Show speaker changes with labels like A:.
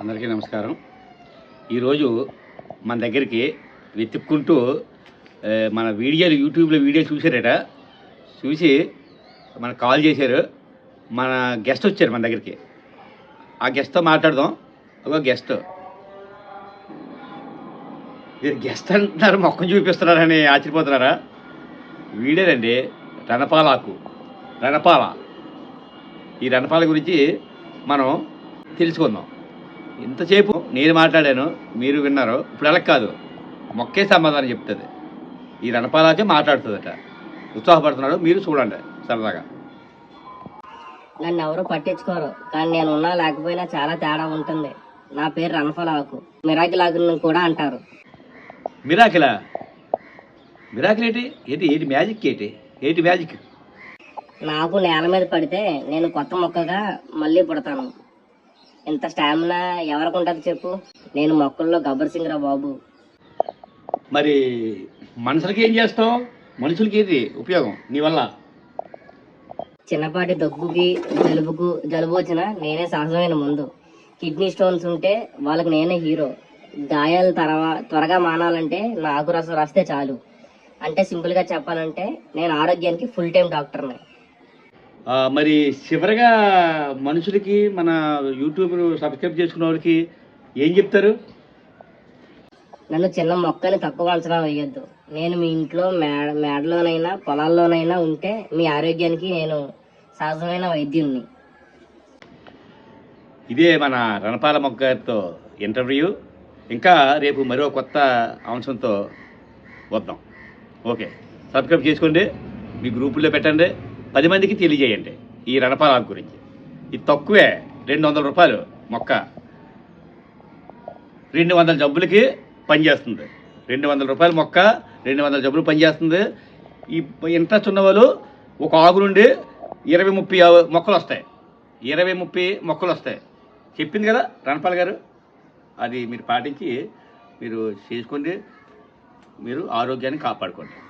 A: అందరికీ నమస్కారం. ఈరోజు మన దగ్గరికి వెతుక్కుంటూ మన వీడియోలు యూట్యూబ్లో వీడియో చూసారట చూసి మనకు కాల్ చేశారు. మన గెస్ట్ వచ్చారు మన దగ్గరికి. ఆ గెస్ట్తో మాట్లాడదాం. ఒక గెస్ట్. మీరు గెస్ట్ అంటున్నారు మొక్కను చూపిస్తున్నారని ఆశ్చర్యపోతున్నారా? వీడేనండి రణపాలకు. రణపాల. ఈ రణపాల గురించి మనం తెలుసుకుందాం. ఇంతసేపు నేను మాట్లాడాను మీరు విన్నారు ఇప్పుడు అలా కాదు. మొక్కే సమాధానం చెప్తుంది. ఈ రణపాలాకే మాట్లాడుతుందట. ఉత్సాహపడుతున్నాడు మీరు చూడండి సరదాగా.
B: నన్ను ఎవరు పట్టించుకోరు కానీ నేను ఉన్నా లేకపోయినా చాలా తేడా ఉంటుంది. నా పేరు రణఫలాకు మిరాకిలాగుని కూడా అంటారు.
A: మిరాకిలా? మిరాకిల్ ఏంటి ఏంటి ఏంటి మ్యాజిక్ ఏంటి? ఏంటి మ్యాజిక్?
B: నాకు నేల మీద పడితే నేను కొత్త మొక్కగా మళ్ళీ పుడతాను. ఇంత స్టామినా ఎవరికి ఉంటుంది చెప్పు? నేను మొక్కల్లో గబ్బర్ సింగ్ రా బాబు.
A: మరి మనుషులకి ఏం చేస్తావు? మనుషులకి ఏంటి ఉపయోగం? నీ వల్ల?
B: చిన్నపాటి దగ్గుకి జలుబుకు జలుబు వచ్చిన నేనే సహజమైన ముందు. కిడ్నీ స్టోన్స్ ఉంటే వాళ్ళకి నేనే హీరో. గాయాలు తర్వా త్వరగా మానాలంటే నా ఆకు రసం రాస్తే చాలు. అంటే సింపుల్గా చెప్పాలంటే నేను ఆరోగ్యానికి ఫుల్ టైం డాక్టర్ని
A: మరి చివరిగా మనుషులకి మన యూట్యూబ్ సబ్స్క్రైబ్ చేసుకున్న వాళ్ళకి ఏం చెప్తారు?
B: నన్ను చిన్న మొక్కని తక్కువ అంచనా వేయొద్దు నేను మీ ఇంట్లో మేడ మేడలోనైనా పొలాల్లోనైనా ఉంటే మీ ఆరోగ్యానికి నేను సహజమైన వైద్యుణ్ణి.
A: ఇదే మన రణపాల మొక్కతో ఇంటర్వ్యూ. ఇంకా రేపు మరో కొత్త అంశంతో వద్దాం. ఓకే. సబ్స్క్రైబ్ చేసుకోండి. మీ గ్రూపుల్లో పెట్టండి. పది మందికి తెలియజేయండి ఈ రణపాల గురించి. ఇది తక్కువే రెండు వందల రూపాయలు మొక్క. రెండు వందల జబ్బులకి పనిచేస్తుంది రెండు వందల రూపాయల మొక్క రెండు వందల జబ్బులు పనిచేస్తుంది ఈ ఇంట్రెస్ట్ ఉన్న వాళ్ళు ఒక ఆగు నుండి ఇరవై ముప్పై మొక్కలు వస్తాయి. ఇరవై ముప్పై మొక్కలు వస్తాయి. చెప్పింది కదా రణపాల్ గారు? అది మీరు పాటించి మీరు చేసుకోండి మీరు ఆరోగ్యాన్ని కాపాడుకోండి.